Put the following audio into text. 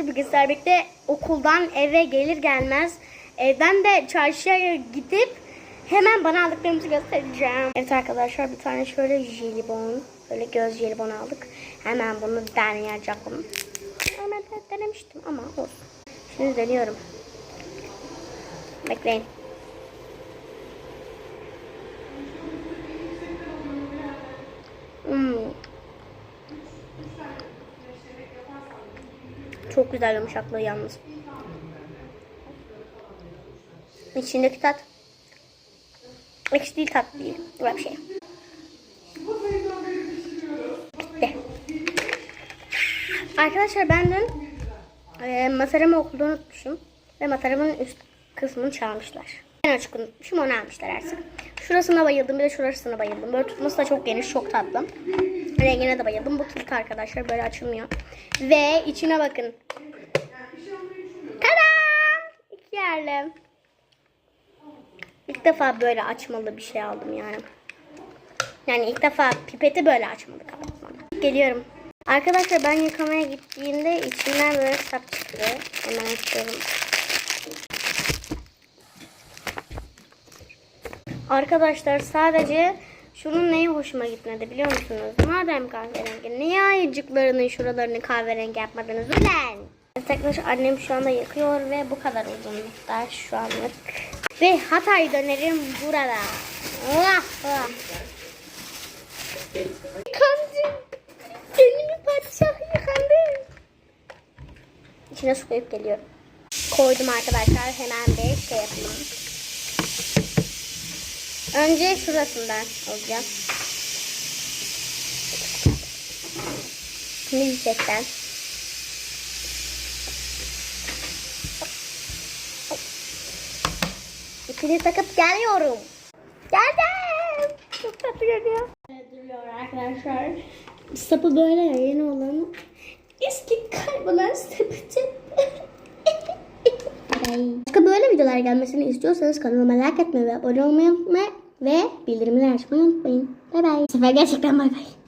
arkadaşlar bugün birlikte okuldan eve gelir gelmez evden de çarşıya gidip hemen bana aldıklarımızı göstereceğim. Evet arkadaşlar bir tane şöyle jelibon, böyle göz jelibon aldık. Hemen bunu deneyeceğim. Hemen de denemiştim ama olsun. Şimdi deniyorum. Bekleyin. Çok güzel yumuşaklığı yalnız. İçindeki tat ekşi değil tat değil. Böyle bir şey. Bitti. Arkadaşlar ben dün e, masaramı okulda unutmuşum. Ve masaramın üst kısmını çalmışlar. Ben açık unutmuşum onu almışlar artık. Şurasına bayıldım bir de şurasına bayıldım. Böyle tutması da çok geniş çok tatlı. Rengine de bayıldım. Bu kilit arkadaşlar böyle açılmıyor. Ve içine bakın. Tada! İki yerli. İlk defa böyle açmalı bir şey aldım yani. Yani ilk defa pipeti böyle açmalı. Geliyorum. Arkadaşlar ben yıkamaya gittiğimde içinden böyle sap çıktı. Hemen açıyorum. Arkadaşlar sadece şunun neyi hoşuma gitmedi biliyor musunuz? Madem kahverengi niye ayıcıklarının şuralarını kahverengi yapmadınız ulan? Arkadaşlar annem şu anda yakıyor ve bu kadar uzunlukta şu anlık. Ve Hatay dönerim burada. Allah Allah. Yıkandım. Önümü padişah yıkandı. İçine su koyup geliyorum. Koydum arkadaşlar hemen bir şey yapalım. Önce şurasından alacağım. Şimdi yüksekten. İpini takıp geliyorum. Geldim. Çok tatlı görünüyor. Duruyor arkadaşlar. Sapı böyle ya yeni olan. Eski kaybolan sepeti. Başka böyle videolar gelmesini istiyorsanız kanalıma like etmeyi ve abone olmayı unutmayın ve bildirimleri açmayı unutmayın. Bay bay. Bu sefer gerçekten bay bay.